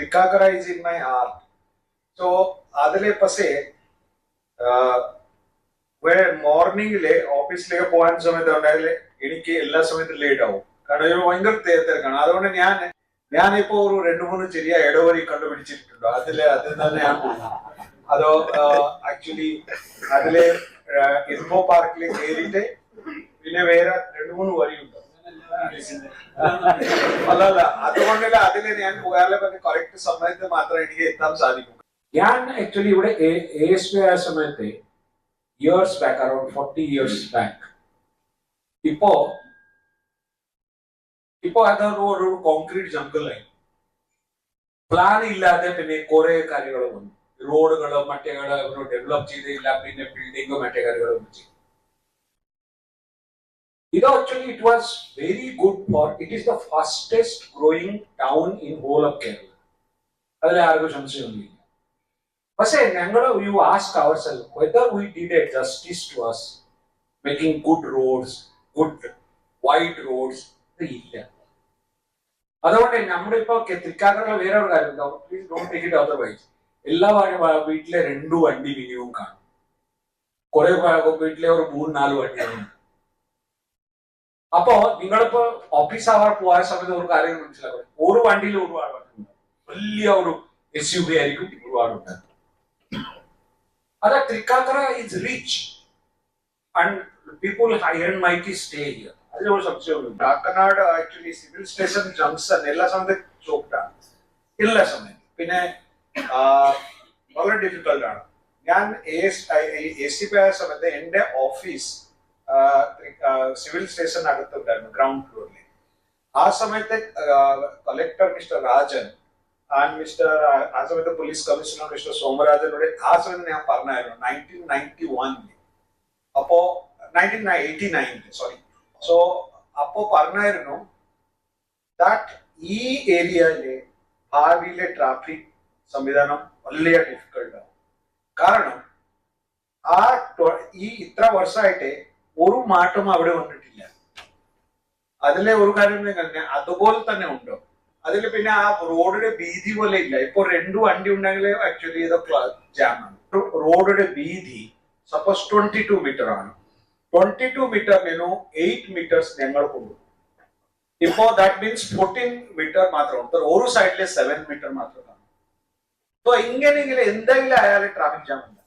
Is in my heart. So അതിലെ പക്ഷേ മോർണിംഗിൽ ഓഫീസിലേക്ക് പോകാൻ സമയത്ത് ഉണ്ടായാൽ എനിക്ക് എല്ലാ സമയത്തും ലേറ്റ് ആവും. കാരണം ഭയങ്കര തിരക്കാണ്. അതുകൊണ്ട് ഞാൻ ഞാനിപ്പോ ഒരു രണ്ടു മൂന്ന് ചെറിയ ഇടവരി കണ്ടുപിടിച്ചിട്ടുണ്ടോ? അതിൽ അതിൽ തന്നെ ഞാൻ പോകും അതോ ആക്ച്വലി അതിലെ ഇൻഫോ പാർക്കിൽ കയറിയിട്ട് പിന്നെ വേറെ രണ്ടു മൂന്ന് വഴിയുണ്ട് അല്ല അല്ല അതുകൊണ്ടല്ല അതിൽ ഞാൻ പോയാലേ പിന്നെ കറക്റ്റ് സമയത്ത് മാത്രമേ എനിക്ക് എത്താൻ സാധിക്കൂ. ഞാൻ ആക്ച്വലി ഇവിടെ എസ് ആയ സമയത്ത് years back around forty years back ഇപ്പോ ഇപ്പോ അതൊരു ഒരു കോൺക്രീറ്റ് ജംഗിളായി പ്ലാൻ ഇല്ലാതെ പിന്നെ കുറെ കാര്യങ്ങൾ വന്നു. റോഡുകളും മറ്റേ ഡെവലപ്പ് ചെയ്തില്ല പിന്നെ ബിൽഡിങ്ങും മറ്റേ കാര്യങ്ങളും ചെയ്തു ഇത് actually it was very good for it is the fastest growing town in whole of Kerala അതിൽ ആർക്കും സംശയമൊന്നുമില്ല പക്ഷേ ഞങ്ങൾ you ask our self whether we did a justice to us making good roads good wide roads ഇല്ല അതുകൊണ്ട് നമ്മളിപ്പോ തൃക്കാക്കരയിലെ വേറെ ഒരു കാര്യം please don't take it otherwise എല്ലാ വ- വ- വീട്ടിലെ രണ്ടു വണ്ടി മിനിമം കാണും കുറെ ഭാഗം വീട്ടിലെ ഒരു മൂന്ന് നാല് വണ്ടികളുണ്ട് അപ്പോ നിങ്ങളിപ്പോ ഓഫീസ് അവർ പോയ സമയത്ത് ഒരു കാര്യം മനസ്സിലാക്കും ഒരു വണ്ടിയിൽ ഒരുപാട് വണ്ടി വലിയ ഒരു എസ് യു ബി ആയിരിക്കും ഒരുപാടുണ്ട് അതാ Thrikkakara is rich and high and mighty stay here അതിലൊരു സംശയമില്ല Kakkanad actually civil station junction എല്ലാ സമയത്തും ചോക്ടാണ് എല്ലാ സമയത്തും. പിന്നെ വളരെ ഡിഫിക്കൽട്ടാണ് ഞാൻ എ സി പി ആയ സമയത്ത് എന്റെ ഓഫീസ് സിവിൽ സ്റ്റേഷനകത്തുണ്ടായിരുന്നു ഗ്രൗണ്ട് ഫ്ലോറിൽ ആ സമയത്ത് collector mister Rajan and mister ആ സമയത്ത് പോലീസ് കമ്മീഷണർ മിസ്റ്റർ സോമരാജനോട് ആ സമയത്ത് ഞാൻ പറഞ്ഞായിരുന്നു നയന്റീൻ നയന്റി വണ്ണിൽ അപ്പോ നയന്റീൻ എയ്റ്റി നയനിൽ സോറി സോ അപ്പോ പറഞ്ഞായിരുന്നു ദാറ്റ് ഈ ഏരിയയിലെ ഭാവിയിലെ ട്രാഫിക് സംവിധാനം വലിയ ഡിഫിക്കൽട്ട് ആവും കാരണം ആ ഈ ഇത്ര വർഷമായിട്ട് ഒരു മാറ്റം അവിടെ വന്നിട്ടില്ല. അതിലെ ഒരു കാര്യം തന്നെ അതുപോലെ തന്നെ ഉണ്ടോ? അതിൽ പിന്നെ ആ റോഡിന്റെ വീതി പോലെ ഇല്ല. ഇപ്പൊ രണ്ട് വണ്ടി ഉണ്ടെങ്കിൽ ആക്ച്വലി ഇത് ജാം ആണ്. റോഡിന്റെ വീതി സപ്പോസ് ട്വന്റി ടു മീറ്റർ ആണ്. ട്വന്റി ടു മീറ്ററിനു എയ്റ്റ് മീറ്റേഴ്സ് ഞങ്ങൾ കൊണ്ടു ഇപ്പോ ദാറ്റ് മീൻസ് ഫോർട്ടീൻ മീറ്റർ മാത്രം ഉണ്ട് ഒരു സൈഡിലെ സെവൻ മീറ്റർ മാത്രം കാണും ഇങ്ങനെ ഇങ്ങനെയെങ്കിലും എന്തെങ്കിലും ആയാലും ട്രാഫിക് ജാം ഉണ്ട്